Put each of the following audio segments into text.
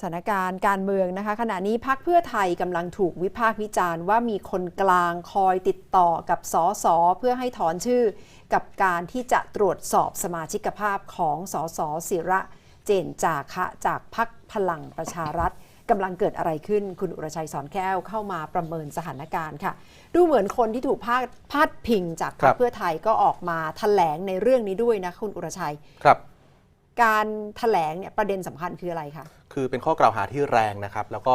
สถานการณ์การเมืองนะคะ ขณะนี้พักเพื่อไทยกำลังถูกวิพากษ์วิจารณ์ว่ามีคนกลางคอยติดต่อกับสสเพื่อให้ถอนชื่อ กับการที่จะตรวจสอบสมาชิกภาพของสสศิระเจนจาคะจากพักพลังประชารัฐกำลังเกิดอะไรขึ้นคุณอุรชัยสอนแก้วเข้ามาประเมินสถานการณ์ค่ะ ดูเหมือนคนที่ถูกพาดพาดพิงจากพรรครัคบเพื่อไทยก็ออกมาแถลงในเรื่องนี้ด้วยนะคุณอุรชัยครับ การแถลงเนี่ยประเด็นสำคัญคืออะไรคะคือเป็นข้อกล่าวหาที่แรงนะครับ แล้วก็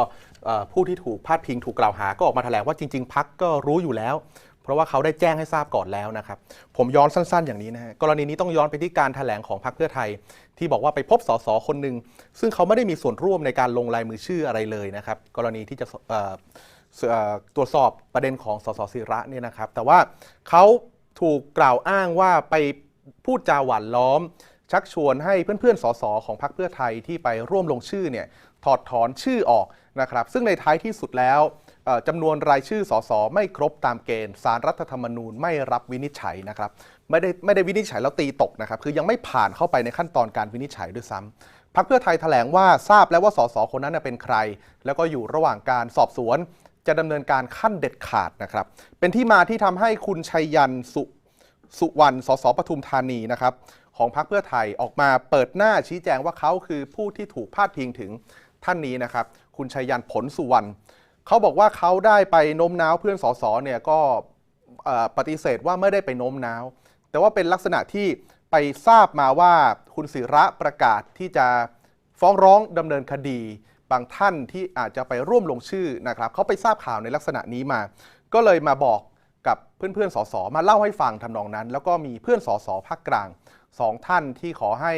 ผู้ที่ถูกพาดพิงถูกกล่าวหาก็ออกมาแถลงว่าจริง ๆ พักก็รู้อยู่แล้ว เพราะว่าเขาได้แจ้งให้ทราบก่อนแล้วนะครับ ผมย้อนสั้น ๆ อย่างนี้นะฮะกรณีนี้ต้องย้อนไปที่การแถลงของพรรคเพื่อไทย ที่บอกว่าไปพบสสคนหนึ่งซึ่งเขาไม่ได้มีส่วนร่วมในการลงลายมือชื่ออะไรเลยนะครับ กรณีที่จะตรวจสอบประเด็นของสสศิระเนี่ยนะครับ แต่ว่าเขาถูกกล่าวอ้างว่าไปพูดจาหวานล้อม ชักชวนให้เพื่อนๆสสของพรรคเพื่อไทยที่ไปร่วมลงชื่อเนี่ยถอดถอนชื่อออกนะครับ ซึ่งในท้ายที่สุดแล้วจำนวนรายชื่อสสไม่ครบตามเกณฑ์สารรัฐธรรมนูญไม่รับวินิจฉัยนะครับไม่ได้ไม่ได้วินิจฉัยแล้วตีตกนะครับ คือยังไม่ผ่านเข้าไปในขั้นตอนการวินิจฉัยด้วยซ้ำพรรคเพื่อไทยแถลงว่าทราบแล้วว่าสสคนนั้นเป็นใคร แล้วก็อยู่ระหว่างการสอบสวน จะดำเนินการขั้นเด็ดขาดนะครับ เป็นที่มาที่ทำให้คุณชัยยันสุ สุวรรณ สสปทุมธานีนะครับของพรรคเพื่อไทยออกมาเปิดหน้าชี้แจงว่าเขาคือผู้ที่ถูกพาดพิงถึงท่านนี้นะครับ คุณชัยยันผลสุวรรณเขาบอกว่าเขาได้ไปโน้มน้าวเพื่อนสสเนี่ยก็ปฏิเสธว่าไม่ได้ไปโน้มน้าว แต่ว่าเป็นลักษณะที่ไปทราบมาว่าคุณศิระประกาศที่จะฟ้องร้องดำเนินคดี บางท่านที่อาจจะไปร่วมลงชื่อนะครับเขาไปทราบข่าวในลักษณะนี้มา ก็เลยมาบอก กับเพื่อนๆสสมาเล่าให้ฟังทำนองนั้น แล้วก็มีเพื่อนสสภาคกลางสองท่านที่ขอให้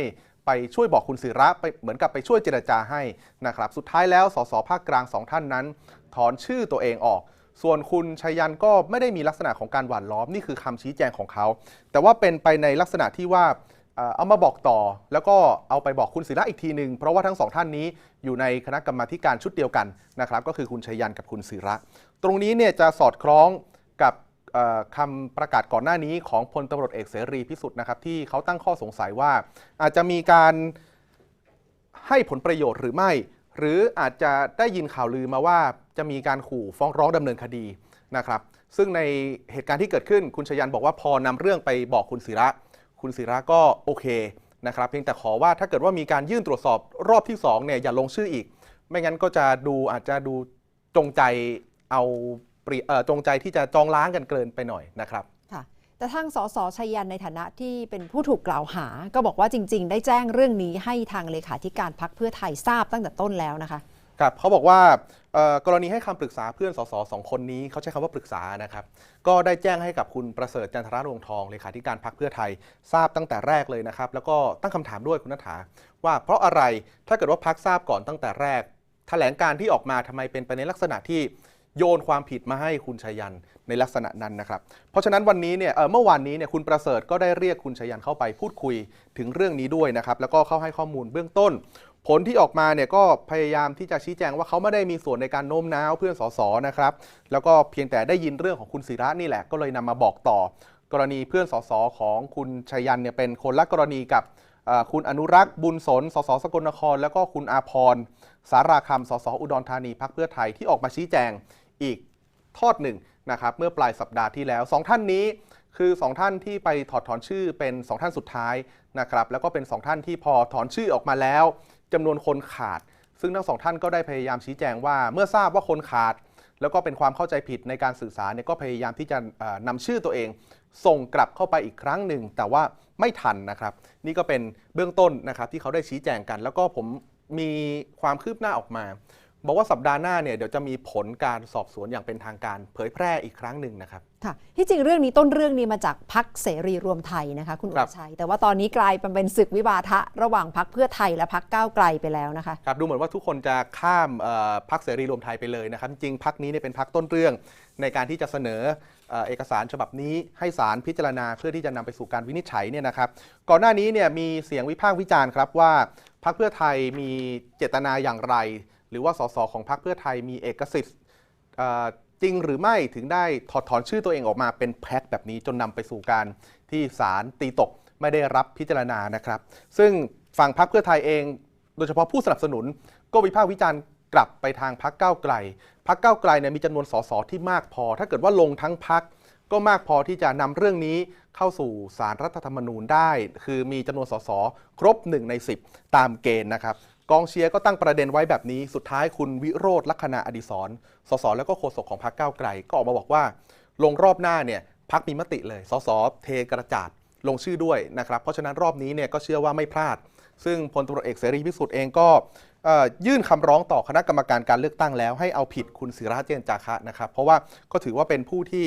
ไปช่วยบอกคุณศิระไปเหมือนกับไปช่วยเจรจาให้นะครับ สุดท้ายแล้วสสภาคกลางสองท่านนั้น ถอนชื่อตัวเองออก ส่วนคุณชัยยันก็ไม่ได้มีลักษณะของการหว่านล้อมนี่คือคำชี้แจงของเขา แต่ว่าเป็นไปในลักษณะที่ว่าเอามาบอกต่อ แล้วก็เอาไปบอกคุณศิระอีกทีหนึ่งเพราะว่าทั้งสองท่านนี้อยู่ในคณะกรรมาธิการชุดเดียวกันนะครับ ก็คือคุณชัยยันกับคุณศิระ ตรงนี้เนี่ยจะสอดคล้องกับ คำประกาศก่อนหน้านี้ของพลตำรวจเอกเสรีพิสุทธิ์นะครับที่เขาตั้งข้อสงสัยว่า อาจจะมีการให้ผลประโยชน์หรือไม่ หรืออาจจะได้ยินข่าวลือมาว่าจะมีการขู่ฟ้องร้องดำเนินคดีนะครับ ซึ่งในเหตุการณ์ที่เกิดขึ้นคุณชยันบอกว่าพอนำเรื่องไปบอกคุณศิระ คุณศิระก็โอเคนะครับเพียงแต่ขอว่าถ้าเกิดว่ามีการยื่นตรวจสอบรอบที่2เนี่ยอย่าลงชื่ออีก ไม่งั้นก็จะดูอาจจะดูจงใจเอา จงใจที่จะจองล้างกันเกินไปหน่อยนะครับค่ะแต่ทางสสชัยยันในฐานะที่เป็นผู้ถูกกล่าวหา ก็บอกว่าจริง ๆ ได้แจ้งเรื่องนี้ให้ทางเลขาธิการพักเพื่อไทยทราบตั้งแต่ต้นแล้วนะคะครับเขาบอกว่าเอ่อกรณีให้คำปรึกษาเพื่อนสสสองคนนี้เขาใช้คำว่าปรึกษานะครับ ก็ได้แจ้งให้กับคุณประเสริฐจันทรรวงศ์ทองเลขาธิการพรรคเพื่อไทย ทราบตั้งแต่แรกเลยนะครับ แล้วก็ตั้งคำถามด้วยคุณนัฐาว่าเพราะอะไรถ้าเกิดว่าพักทราบก่อนตั้งแต่แรกแถลงการที่ออกมาทำไมเป็นไปในลักษณะที่ โยนความผิดมาให้คุณชัยยันในลักษณะนั้นนะครับ เพราะฉะนั้นวันนี้เนี่ยเมื่อวานนี้เนี่ยคุณประเสริฐก็ได้เรียกคุณชัยยันเข้าไปพูดคุยถึงเรื่องนี้ด้วยนะครับ แล้วก็เข้าให้ข้อมูลเบื้องต้น ผลที่ออกมาเนี่ยก็พยายามที่จะชี้แจงว่าเขาไม่ได้มีส่วนในการโน้มน้าวเพื่อนสสนะครับ แล้วก็เพียงแต่ได้ยินเรื่องของคุณศิระนี่แหละ ก็เลยนำมาบอกต่อ กรณีเพื่อนสสของคุณชัยยันเนี่ยเป็นคนละกรณีกับคุณอนุรักษ์บุญสน สสสกลนคร แล้วก็คุณอาพร สาราคำสสอุดรธานีพักเพื่อไทยที่ออกมาชี้แจง อีกทอดหนึ่งนะครับเมื่อปลายสัปดาห์ที่แล้วสองท่านนี้คือสองท่านที่ไปถอดถอนชื่อเป็นสองท่านสุดท้ายนะครับแล้วก็เป็นสองท่านที่พอถอนชื่อออกมาแล้วจำนวนคนขาด ซึ่งทั้งสองท่านก็ได้พยายามชี้แจงว่าเมื่อทราบว่าคนขาด แล้วก็เป็นความเข้าใจผิดในการสื่อสารเนี่ยก็พยายามที่จะเอ่อนำชื่อตัวเอง ส่งกลับเข้าไปอีกครั้งหนึ่ง แต่ว่าไม่ทันนะครับ นี่ก็เป็นเบื้องต้นนะครับที่เขาได้ชี้แจงกัน แล้วก็ผมมีความคืบหน้าออกมา บอกว่าสัปดาห์หน้าเนี่ยเดี๋ยวจะมีผลการสอบสวนอย่างเป็นทางการเผยแพร่อีกครั้งหนึ่งนะครับค่ะที่จริงเรื่องนี้ต้นเรื่องนี้มาจากพักเสรีรวมไทยนะคะ คุณอุครัรบชัย แต่ว่าตอนนี้กลายเป็นเป็นศึกวิวาทะระหว่างพักเพื่อไทยและพักก้าวไกลไปแล้วนะคะครับดูเหมือนว่าทุกคนจะข้ามเอ่อพักเสรีรวมไทยไปเลยนะครับ จริงๆพักนี้เนี่ยเป็นพักต้นเรื่องในการที่จะเสนอเอ่อเอกสารฉบับนี้ให้ศาลพิจารณาเพื่อที่จะนำไปสู่การวินิจฉัยเนี่ยนะครับ ก่อนหน้านี้เนี่ยมีเสียงวิพากษ์วิจารณ์ครับว่าพักเพื่อไทยมีเจตนาอย่างไร หรือว่าสสของพักเพื่อไทยมีเอกสิทธิ์จริงหรือไม่ถึงได้ถอดถอนชื่อตัวเองออกมาเป็นแพ็คแบบนี้จนนำไปสู่การที่ศาลตีตกไม่ได้รับพิจารณานะครับ ซึ่งฝั่งพรรคเพื่อไทยเอง โดยเฉพาะผู้สนับสนุน ก็วิพากษ์วิจารณ์กลับไปทางพักก้าวไกลพักก้าวไกลเนี่ยมีจำนวนสสที่มากพอ ถ้าเกิดว่าลงทั้งพักก็มากพอที่จะนำเรื่องนี้เข้าสู่สารรัฐธรรมนูญได้ คือมีจำนวนสสครบ1ใน10 ตามเกณฑ์นะครับ กองเชียร์ก็ตั้งประเด็นไว้แบบนี้ สุดท้ายคุณวิโรธลักษณะอดิศร สสแล้วก็โฆษกของพรรคก้าวไกล ก็ออกมาบอกว่า ลงรอบหน้าเนี่ยพักมีมติเลย สสเทกระจาดลงชื่อด้วยนะครับ เพราะฉะนั้นรอบนี้เนี่ยก็เชื่อว่าไม่พลาด ซึ่งพลตำรวจเอกเสรีพิสุทธิ์เองก็เอ่อยื่นคำร้องต่อคณะกรรมการการเลือกตั้งแล้ว ให้เอาผิดคุณศิระเจนจาคะนะครับ เพราะว่าก็ถือว่าเป็นผู้ที่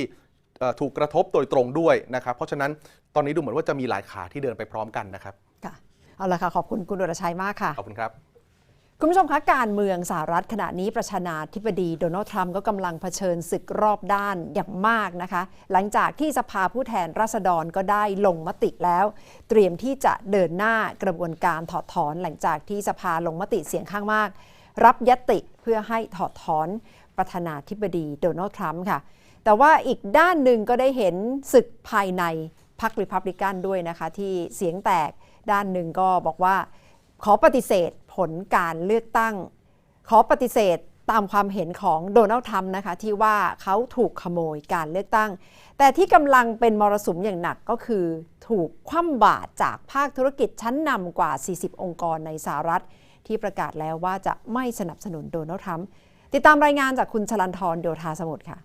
เอ่อถูกกระทบโดยตรงด้วยนะครับ เพราะฉะนั้นตอนนี้ดูเหมือนว่าจะมีหลายขาที่เดินไปพร้อมกันนะครับ ค่ะ เอาละค่ะ ขอบคุณคุณดรชัยมากค่ะ ขอบคุณครับ คุณผู้ชมคะการเมืองสหรัฐขณะนี้ประธานาธิบดีโดนัลด์ทรัมป์ก็กำลังเผชิญศึกรอบด้านอย่างมากนะคะ หลังจากที่สภาผู้แทนราษฎรก็ได้ลงมติแล้ว เตรียมที่จะเดินหน้ากระบวนการถอดถอนหลังจากที่สภาลงมติเสียงข้างมาก รับยติเพื่อให้ถอดถอนประธานาธิบดีโดนัลด์ทรัมป์ค่ะ แต่ว่าอีกด้านหนึ่งก็ได้เห็นศึกภายในพรรคริพับลิกันด้วยนะคะที่เสียงแตกด้านหนึ่งก็บอกว่าขอปฏิเสธ ผลการเลือกตั้ง ขอปฏิเสธตามความเห็นของโดนัลด์ทรัมป์นะคะที่ว่าเขาถูกขโมยการเลือกตั้ง แต่ที่กำลังเป็นมรสุมอย่างหนักก็คือ ถูกคว่ำบาตรจากภาคธุรกิจชั้นนำกว่า 40 องค์กรในสหรัฐ ที่ประกาศแล้วว่าจะไม่สนับสนุนโดนัลด์ทรัมป์ติดตามรายงานจากคุณชลันทรโยธาสมุทรค่ะ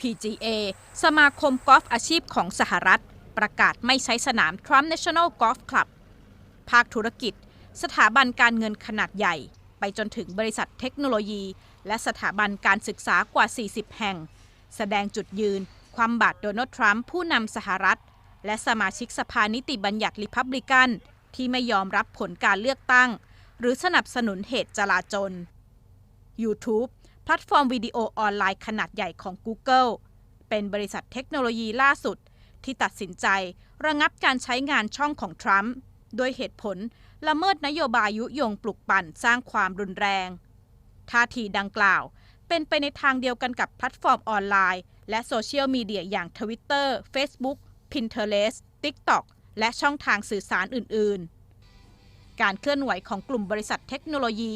PGA สมาคมกอล์ฟอาชีพของสหรัฐ ประกาศไม่ใช้สนาม Trump National Golf Club ภาคธุรกิจ สถาบันการเงินขนาดใหญ่ ไปจนถึงบริษัทเทคโนโลยี และสถาบันการศึกษากว่า 40 แห่ง แสดงจุดยืน ความบาดโดนัลด์ทรัมป์ผู้นำสหรัฐ และสมาชิกสภานิติบัญญัติริพับลิกัน ที่ไม่ยอมรับผลการเลือกตั้ง หรือสนับสนุนเหตุจลาจล YouTube แพลตฟอร์มวิดีโอออนไลน์ขนาดใหญ่ของ Google เป็นบริษัทเทคโนโลยีล่าสุด ที่ตัดสินใจระงับการใช้งานช่องของทรัมป์ โดยเหตุผล ละเมิดนโยบายยุยงปลุกปั่นสร้างความรุนแรง ท่าทีดังกล่าว เป็นไปในทางเดียวกันกับแพลตฟอร์มออนไลน์ และโซเชียลมีเดียอย่าง Twitter Facebook Pinterest TikTok และช่องทางสื่อสารอื่น ๆ การเคลื่อนไหวของกลุ่มบริษัทเทคโนโลยี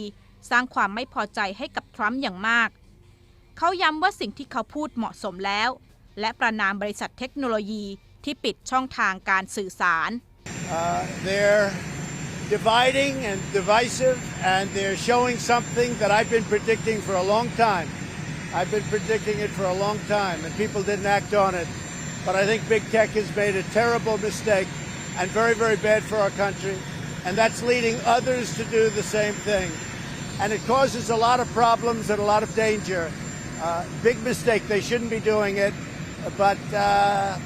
สร้างความไม่พอใจให้กับทรัมป์อย่างมาก เขาย้ำว่าสิ่งที่เขาพูดเหมาะสมแล้ว และประนามบริษัทเทคโนโลยีที่ปิดช่องทางการสื่อสาร Uh, they're dividing and divisive, and they're showing something that I've been predicting for a long time. I've been predicting it for a long time, and people didn't act on it. But I think big tech has made a terrible mistake and very, very bad for our country. And that's leading others to do the same thing. And it causes a lot of problems and a lot of danger. Uh, big mistake. They shouldn't be doing it. But uh,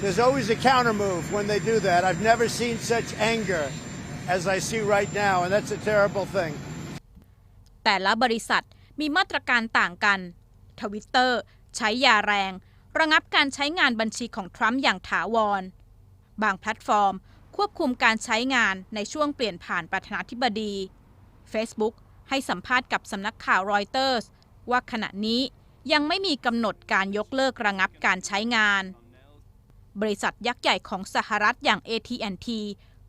there's always a counter move when they do that. I've never seen such anger as I see right now, and that's a terrible thing. แต่ละบริษัทมีมาตรการต่างกัน ทวิตเตอร์ใช้ยาแรง ระงับการใช้งานบัญชีของทรัมป์อย่างถาวร บางแพลตฟอร์ม ควบคุมการใช้งานในช่วงเปลี่ยนผ่านประธานาธิบดี Facebook ให้สัมภาษณ์กับสำนักข่าวรอยเตอร์สว่าขณะนี้ยังไม่มีกำหนดการยกเลิกระงับการใช้งาน บริษัทยักษ์ใหญ่ของสหรัฐอย่าง AT&T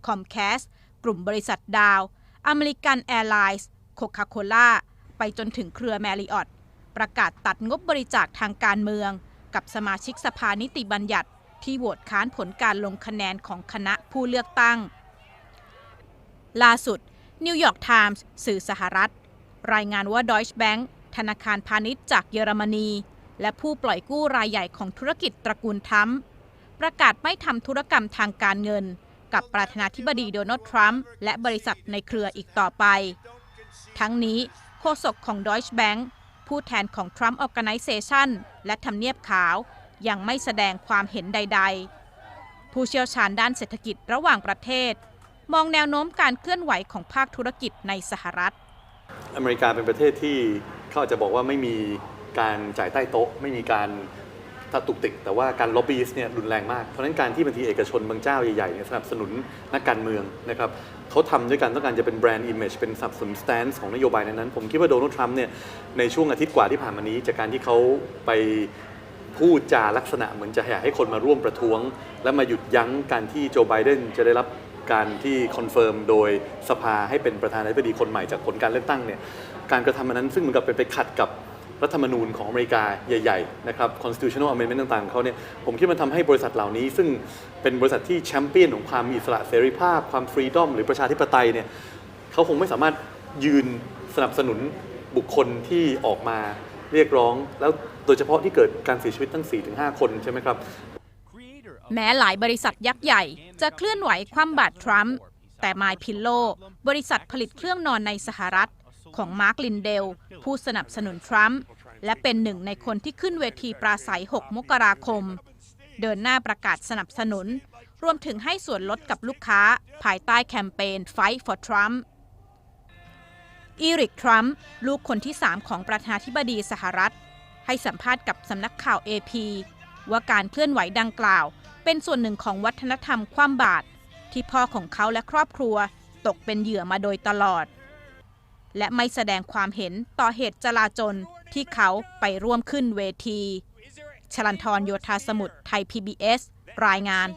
Comcast กลุ่มบริษัทดาวอเมริกันแอร์ไลน์โคคาโคล่าไปจนถึงเครือแมริออตประกาศตัดงบบริจาคทางการเมือง กับสมาชิกสภานิติบัญญัติ ที่โหวตค้านผลการลงคะแนนของคณะผู้เลือกตั้ง ล่าสุดนิวยอร์กไทมส์สื่อสหรัฐ รายงานว่า Deutsche Bank ธนาคารพาณิชย์จากเยอรมนี และผู้ปล่อยกู้รายใหญ่ของธุรกิจตระกูลทรัม ประกาศไม่ทำธุรกรรมทางการเงิน กับประธานาธิบดีโดนัลด์ทรัมป์และบริษัทในเครืออีกต่อไป ทั้งนี้โฆษกของ Deutsche Bank ผู้แทนของ Trump Organization และทำเนียบขาว ยังไม่แสดงความเห็นใด ๆ ผู้เชี่ยวชาญด้านเศรษฐกิจระหว่างประเทศ มองแนวโน้มการเคลื่อนไหวของภาคธุรกิจในสหรัฐ อเมริกาเป็นประเทศที่เขาจะบอกว่าไม่มีการจ่ายใต้โต๊ะ ไม่มีการ ถ้าตุกติก แต่ว่าการล็อบบี้เนี่ยรุนแรงมาก เพราะฉะนั้นการที่บางทีเอกชนบางเจ้าใหญ่ๆเนี่ยสนับสนุนนักการเมืองนะครับเขาทำด้วยกันต้องการจะเป็นแบรนด์อิมเมจเป็นสับสนสแตนซ์ของนโยบายนั้นๆ ผมคิดว่าโดนัลด์ทรัมป์เนี่ยในช่วงอาทิตย์กว่าที่ผ่านมานี้ จากการที่เขาไปพูดจาลักษณะเหมือนจะอยากให้คนมาร่วมประท้วง และมาหยุดยั้งการที่โจไบเดนจะได้รับการที่คอนเฟิร์มโดยสภาให้เป็นประธานาธิบดีคนใหม่จากผลการเลือกตั้งเนี่ยการกระทำอันนั้นซึ่งเหมือนกับเป็นไปขัดกับ รัฐธรรมนูญของอเมริกาใหญ่ๆนะครับ constitutional amendment ต่างๆเขาเนี่ยผมคิดมันทำให้บริษัทเหล่านี้ ซึ่งเป็นบริษัทที่แชมเปี้ยนของความมีอิสระเสรีภาพ ความฟรีดอมหรือประชาธิปไตยเนี่ยเขาคงไม่สามารถยืนสนับสนุนบุคคลที่ออกมาเรียกร้อง แล้วโดยเฉพาะที่เกิดการเสียชีวิตตั้ง 4-5 คนใช่ไหมครับ แม้หลายบริษัทยักษ์ใหญ่จะเคลื่อนไหวคว่ำบาตรทรัมป์แต่ไมพิลโล บริษัทผลิตเครื่องนอนในสหรัฐ ของมาร์คลินเดล ผู้สนับสนุนทรัมป์และเป็นหนึ่งในคนที่ขึ้นเวทีปราศัย 6 มกราคม เดินหน้าประกาศสนับสนุน รวมถึงให้ส่วนลดกับลูกค้า ภายใต้แคมเปญ Fight for Trump อีริกทรัมป์ลูกคนที่ 3 ของประธานาธิบดีสหรัฐ ให้สัมภาษณ์กับสำนักข่าว AP ว่าการเคลื่อนไหวดังกล่าว เป็นส่วนหนึ่งของวัฒนธรรมคว่ำบาตรที่พ่อของเขาและครอบครัว ตกเป็นเหยื่อมาโดยตลอด และไม่แสดงความเห็นต่อเหตุจลาจลที่เขาไปร่วมขึ้นเวที ชลันทรโยธาสมุทรไทย PBS รายงาน